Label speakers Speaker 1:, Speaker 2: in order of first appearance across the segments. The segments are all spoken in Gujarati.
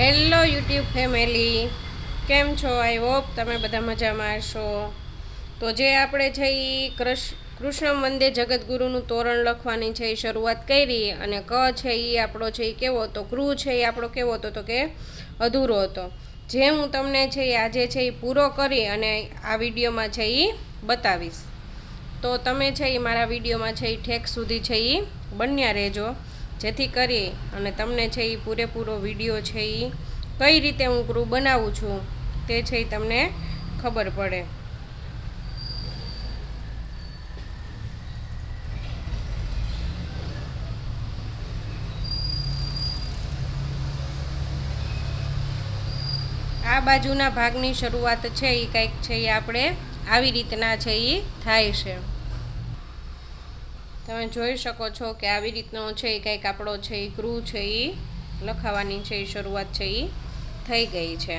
Speaker 1: હેલો યુટ્યુબ ફેમિલી કેમ છો આઈ હોપ તમે બધા મજામાં હશો તો જે આપણે છે એ કૃષ્ણ વંદે જગતગુરુનું તોરણ લખવાની છે એ શરૂઆત કરી અને ક છે એ આપણો છે એ કેવો હતો ક્રુ છે એ આપણો કેવો હતો તો કે અધૂરો હતો જે હું તમને છે એ આજે છે એ પૂરો કરી અને આ વિડીયોમાં છે એ બતાવીશ તો તમે છે એ મારા વિડીયોમાં છે એ ઠેક સુધી છે એ બન્યા રહેજો જેથી કરી અને તમને છે એ પૂરેપૂરો વીડિયો છે એ કઈ રીતે હું ક્રૂ બનાવું છું તે છે એ તમને ખબર પડે. આ બાજુના ભાગની શરૂઆત છે એ કંઈક છે એ આપણે આવી રીતના છે એ થાય છે. તમે જોઈ શકો છો કે આવી રીતનો છે એ કંઈક આપણો છે એ ક્રૂ છે એ લખાવાની છે એ શરૂઆત છે એ થઈ ગઈ છે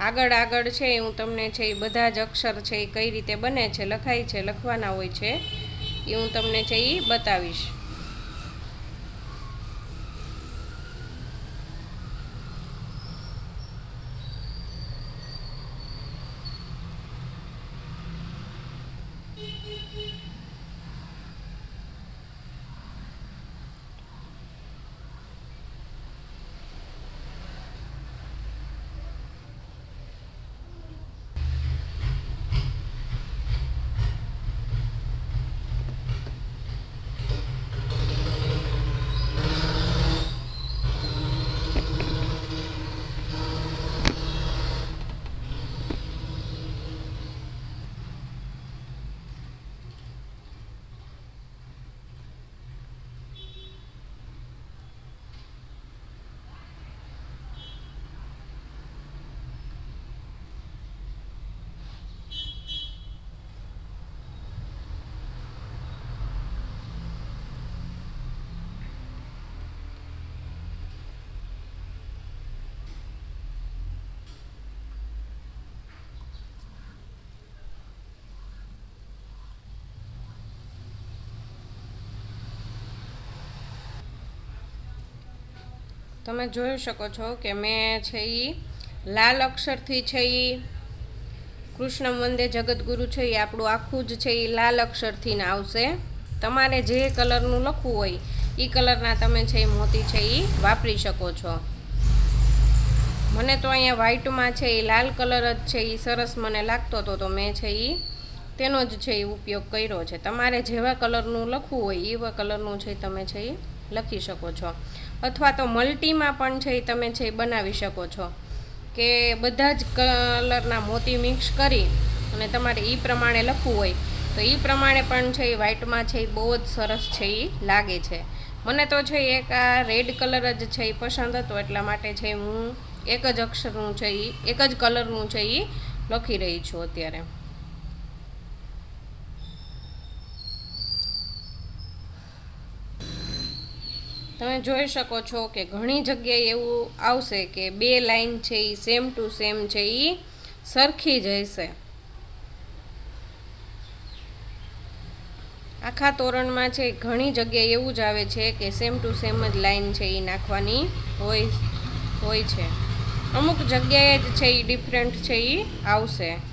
Speaker 1: આગળ આગળ છે હું તમને છે એ બધા જ અક્ષર છે એ કઈ રીતે બને છે લખાય છે લખવાના હોય છે એ હું તમને છે એ બતાવીશ તમે જોઈ શકો છો કે મેં છે એ લાલ અક્ષરથી છે એ કૃષ્ણ વંદે જગતગુરુ છે એ આપણું આખું જ છે એ લાલ અક્ષરથી આવશે તમારે જે કલરનું લખવું હોય એ કલરના તમે છે એ મોતી છે એ વાપરી શકો છો મને તો અહીંયા વ્હાઈટમાં છે એ લાલ કલર જ છે એ સરસ મને લાગતો હતો તો મેં છે એ તેનો જ છે એ ઉપયોગ કર્યો છે તમારે જેવા કલરનું લખવું હોય એવા કલરનું છે તમે છે એ લખી શકો છો અથવા તો મલ્ટીમાં પણ છે એ તમે છે બનાવી શકો છો. કે બધા જ કલરના મોતી મિક્સ કરી અને તમારે એ પ્રમાણે લખવું હોય, તો એ પ્રમાણે પણ છે એ વ્હાઇટમાં છે એ બહુ જ સરસ છે એ લાગે છે. મને તો છે એક આ રેડ કલર જ છે એ પસંદ હતો, એટલા માટે છે હું એક જ અક્ષરનું છે એ એક જ કલરનું છે એ લખી રહી છું અત્યારે. તમે જોઈ શકો છો કે ઘણી જગ્યાએ એવું આવશે કે બે લાઈન છે એ સેમ ટુ સેમ છે એ સરખી જ હશે. આખા તોરણમાં છે, ઘણી જગ્યાએ એવું જ આવે છે કે સેમ ટુ સેમ જ લાઈન છે એ નાખવાની હોય હોય છે. અમુક જગ્યાએ જ છે એ ડિફરન્ટ છે એ આવશે.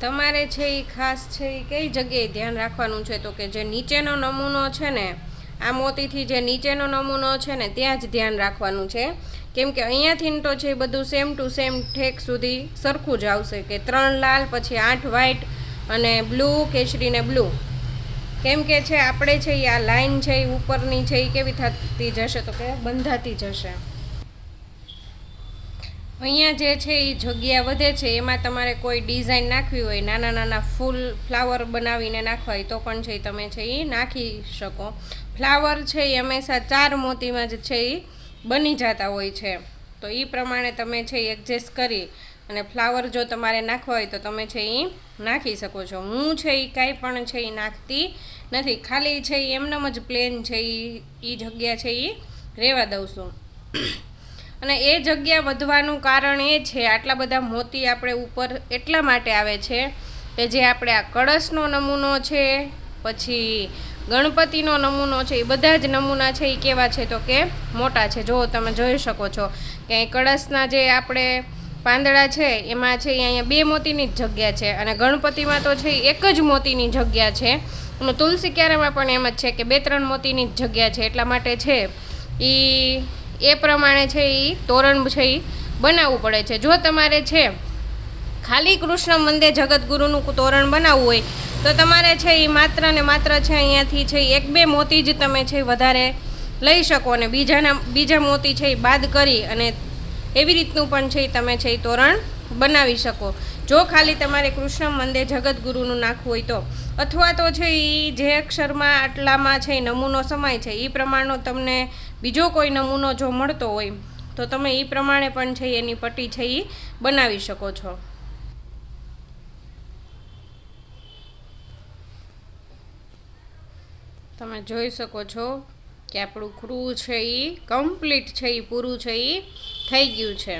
Speaker 1: તમારે છે એ ખાસ છે એ કઈ જગ્યાએ ધ્યાન રાખવાનું છે? તો કે જે નીચેનો નમૂનો છે ને, આ મોતીથી જે નીચેનો નમૂનો છે ને, ત્યાં જ ધ્યાન રાખવાનું છે. કેમ કે અહીંયાથી તો છે બધું સેમ ટુ સેમ ઠેક સુધી સરખું જ આવશે કે ત્રણ લાલ, પછી આઠ વ્હાઈટ અને બ્લુ કેસરી ને બ્લુ કેમ કે છે, આપણે છે એ આ લાઈન છે એ ઉપરની છે એ કેવી થતી જશે? તો કે બંધાતી જશે. અહીંયા જે છે એ જગ્યા વધે છે એમાં તમારે કોઈ ડિઝાઇન નાખવી હોય નાના નાના ફૂલ ફ્લાવર બનાવીને નાખવા હોય તો પણ છે તમે છે એ નાખી શકો ફ્લાવર છે એ હંમેશા ચાર મોતીમાં જ છે એ બની જતા હોય છે તો એ પ્રમાણે તમે છે એ એડજસ્ટ કરી અને ફ્લાવર જો તમારે નાખવા હોય તો તમે છે એ નાખી શકો છો હું છે એ કાંઈ પણ છે એ નાખતી નથી ખાલી છે એ એમનેમ જ પ્લેન છે એ જગ્યા છે એ રહેવા દઉં છું અને એ જગ્યા વધવાનું કારણ એ છે, આટલા બધા મોતી આપણે ઉપર એટલા માટે આવે છે કે જે આપણે આ કળશનો નમૂનો છે, પછી ગણપતિનો નમૂનો છે, એ બધા જ નમૂના છે એ કેવા છે તો કે મોટા છે. જો તમે જોઈ શકો છો કે કળશના જે આપણે પાંદડા છે, એમાં છે અહીંયા બે મોતીની જ જગ્યા છે અને ગણપતિમાં તો છે, એક જ મોતીની જગ્યા છે. અને તુલસી ક્યારામાં પણ એમ જ છે કે બે ત્રણ મોતીની જ જગ્યા છે, એટલા માટે છે. એ એ પ્રમાણે છે એ તોરણ છે એ બનાવવું પડે છે. જો તમારે છે ખાલી કૃષ્ણ મંદિર જગતગુરુનું તોરણ બનાવવું હોય, તો તમારે છે એ માત્ર ને માત્ર છે અહીંયાથી છે એક બે મોતી જ તમે છે વધારે લઈ શકો અને બીજાના, બીજા મોતી છે એ બાદ કરી અને એવી રીતનું પણ છે એ તમે છે એ તોરણ બનાવી શકો. જો ખાલી તમારે કૃષ્ણ મંદિર જગતગુરુનું નાખવું હોય તો. અથવા તો છે એ જે અક્ષરમાં આટલામાં છે એ નમૂનો સમાય છે. એ પ્રમાણનો તમને બીજો કોઈ નમૂનો જો મળતો હોય, તો તમે એ પ્રમાણે પણ છે એની પટ્ટી છે એ બનાવી શકો છો. તમે જોઈ શકો છો કે આપણું ક્રૂ છે એ કમ્પ્લીટ છે એ પૂરું છે એ થઈ ગયું છે.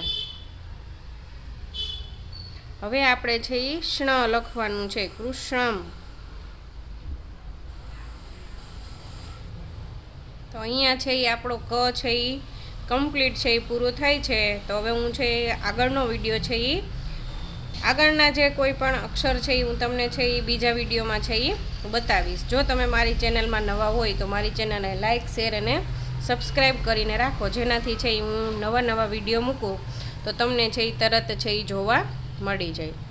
Speaker 1: હવે આપણે છે એ શ્ણ લખવાનું છે કૃષ્ણમ તો અહીંયા છે એ આપણો ક છે એ કમ્પ્લીટ છે એ પૂરો થાય છે તો હવે હું છે આગળનો વીડિયો છે એ આગળના જે કોઈ પણ અક્ષર છે એ હું તમને છે એ બીજા વિડીયોમાં છે એ બતાવીશ જો તમે મારી ચેનલમાં નવા હોય તો મારી ચેનલને લાઇક શેર અને સબસ્ક્રાઈબ કરીને રાખો જેનાથી છે એ હું નવા નવા વીડિયો મૂકું તો તમને છે એ તરત છે એ જોવા મળી જાય.